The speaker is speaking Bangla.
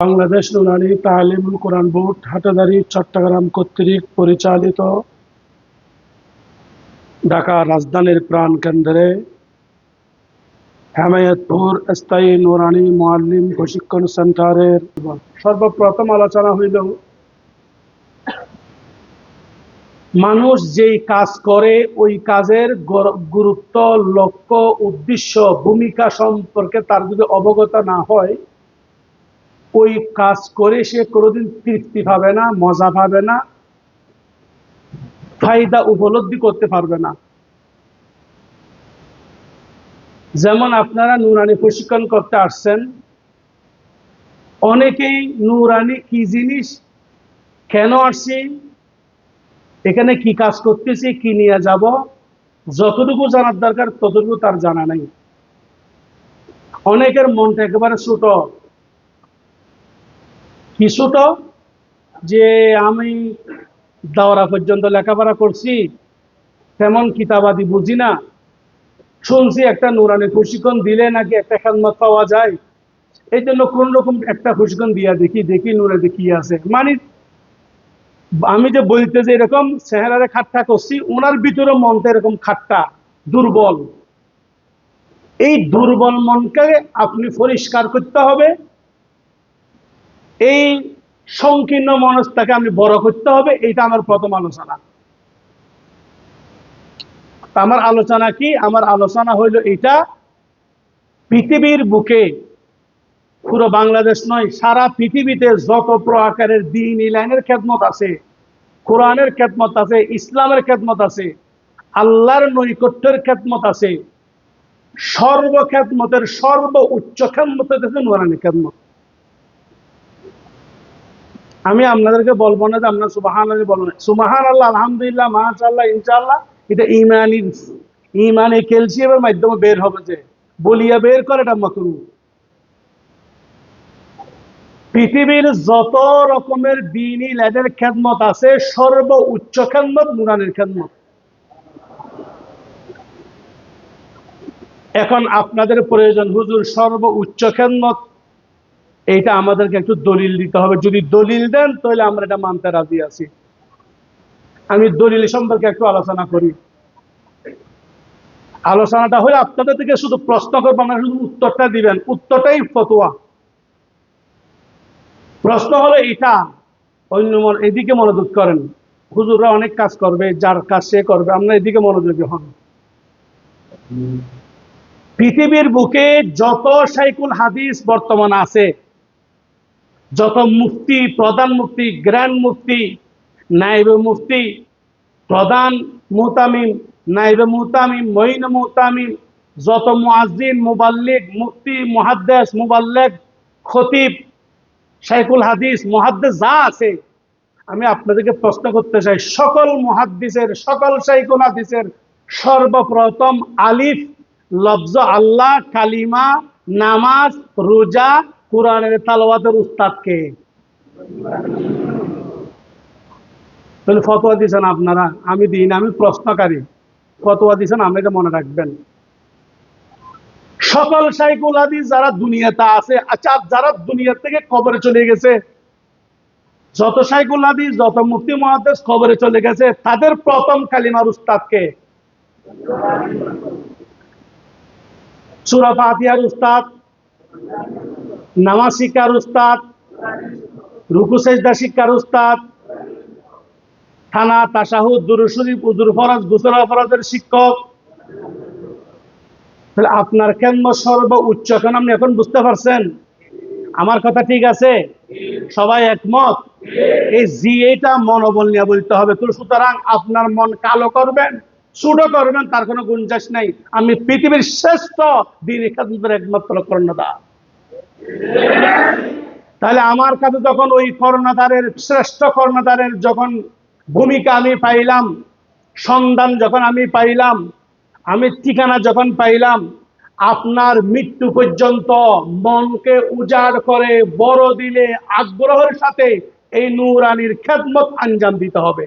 বাংলাদেশ নুরানি তালিমুল কোরআন বোর্ড, হাটাদারি, চট্টগ্রাম কর্তৃক পরিচালিত ঢাকা রাজধানীর প্রাণ কেন্দ্রে হেমায়তপুর স্থায়ী নুরানি মোয়াল্লিম প্রশিক্ষণ সেন্টারের সর্বপ্রথম আলোচনা হইল, মানুষ যেই কাজ করে, ওই কাজের গুরুত্ব, লক্ষ্য, উদ্দেশ্য, ভূমিকা সম্পর্কে তার যদি অবগত না হয় ওই কাজ করে সে কোনোদিন তৃপ্তি পাবে না, মজা পাবে না, ফায়দা উপলব্ধি করতে পারবে না। যেমন আপনারা নুরানি প্রশিক্ষণ করতে আসছেন, অনেকেই নুরানি কি জিনিস, কেন আসছি, এখানে কি কাজ করতেছি, কি নিয়ে যাব, যতটুকু জানার দরকার ততটুকু তার জানা নাই। অনেকের মনটা একেবারে ছোট। কি ছোট যে আমি দাওরা পর্যন্ত লেখাপড়া করছি, তেমন কিতাবাদি বুঝি না। শুনছি একটা নুরানি প্রশিক্ষণ দিলে নাকি একটা খেদমত পাওয়া যায়। এই জন্য কোন রকম একটা প্রশিক্ষণ দিয়া দেখি দেখি নুরানি কি আছে। মানে আমি যে বলতে যে এরকম চেহারারে খাট্টা করছি ওনার ভিতরে মনটা এরকম খাট্টা, দুর্বল। এই দুর্বল মনকে আপনি পরিষ্কার করতে হবে। এই সংকীর্ণ মনস্তাকে আমি বড় করতে হবে এটা আমার প্রথম আলোচনা। আমার আলোচনা কি? আমার আলোচনা হইল এটা পৃথিবীর বুকে, পুরো বাংলাদেশ নয়, সারা পৃথিবীতে যত প্রকারের দিন ইলাইনের খেদমত আছে, কোরআনের খেদমত আছে, ইসলামের খেদমত আছে, আল্লাহর নৈকট্যের খেদমত আছে, সর্ব খেদমতের সর্ব উচ্চ হচ্ছে নুরানি খেদমত। আমি আপনাদেরকে বলব না যে আপনার সুবাহান আল্লাহ বলব না সুবাহান আল্লাহ আলহামদুলিল্লাহ মাশাল্লাহ ইনশাল্লাহ এটা ইমানি, ইমানে ক্যালসিয়ামের মাধ্যমে বের হবে যে। বলিয়া বের করে এটা মাকরু। পৃথিবীর যত রকমের দিনই ল্যাডের খেদমত আছে সর্ব উচ্চ খেদমত নুরানের খেদমত। এখন আপনাদের প্রয়োজন, হুজুর সর্ব উচ্চ খেদমত এইটা আমাদেরকে একটু দলিল দিতে হবে। যদি দলিল দেন তাহলে আমরা এটা মানতে রাজি আছি। আমি দলিল সম্পর্কে একটু আলোচনা করি। আলোচনাটা হলে আপনাদের থেকে শুধু প্রশ্ন করব না শুধু উত্তরটা দিবেন। উত্তরটাই ফতোয়া। প্রশ্ন হলো এটা অন্য এদিকে মনোযোগ করেন। হুজুররা অনেক কাজ করবে যার কাজ সে করবে। আমরা এদিকে মনোযোগী হন। পৃথিবীর বুকে যত সাইকুল হাদিস বর্তমান আছে যত মুফতি প্রধান মুফতি গ্র্যান্ড মুফতি নাইবে মুফতি, প্রধান মুতামিম নাইবে মুতামিম, মঈন মুতামিম, যত মুয়াজ্জিন মুবাল্লিগ মুফতি, মুহাদ্দেস মুবাল্লেগ খতিব শাইকুল হাদিস, মুহাদ্দেস যা আছে, আমি আপনাদেরকে প্রশ্ন করতে চাই, সকল মুহাদ্দিসের, সকল শাইকুল হাদিসের সর্বপ্রথম আলিফ লফজ আল্লাহ, কালিমা, নামাজ, রোজা কোরআনের তালওয়াতের উস্তাদকে। তাহলে ফতোয়া দিয়েছেন আপনারা আমি দিই না, আমি প্রশ্নকারী। ফতোয়া দিয়েছেন আপনাকে মনে রাখবেন। সকল সাইকুল হাদিস যারা দুনিয়াতে আছে আচ্ছা যারা দুনিয়া থেকে কবরে চলে গেছে যত সাইকুল হাদিস যত মুফতি মহাদেশ কবরে চলে গেছে তাদের প্রথম কালিমার উস্তাদকে। সুরা ফাতিহার উস্তাদ। নামাজ শিক্ষার উস্তাদ, রুকু সেজদা শিক্ষার উস্তাদ, থানা তাসাহুদ দুরুশরীফ উদুর ফরাজ, গুসল ফরাজের শিক্ষক। তাহলে আপনার কেন্দ্র সর্ব উচ্চ এখন আপনি এখন বুঝতে পারছেন? আমার কথা ঠিক আছে? সবাই একমত? এই জি এটা মনোবল নিয়ে বলতে হবে তো। সুতরাং আপনার মন কালো করবেন ছোট করবেন, তার কোনো গুঞ্জাস নাই। আমি পৃথিবীর শ্রেষ্ঠ দিন একমাত্র কর্ণদার তাহলে আমার কাছে যখন ওই কর্ণধারের, শ্রেষ্ঠ কর্ণধারের যখন ভূমিকা আমি পাইলাম, সন্ধান যখন আমি পাইলাম, আমি ঠিকানা যখন পাইলাম, আপনার মৃত্যু পর্যন্ত মনকে উজাড় করে, বড় দিলে আগ্রহের সাথে এই নূরানির খেদমত আঞ্জাম দিতে হবে।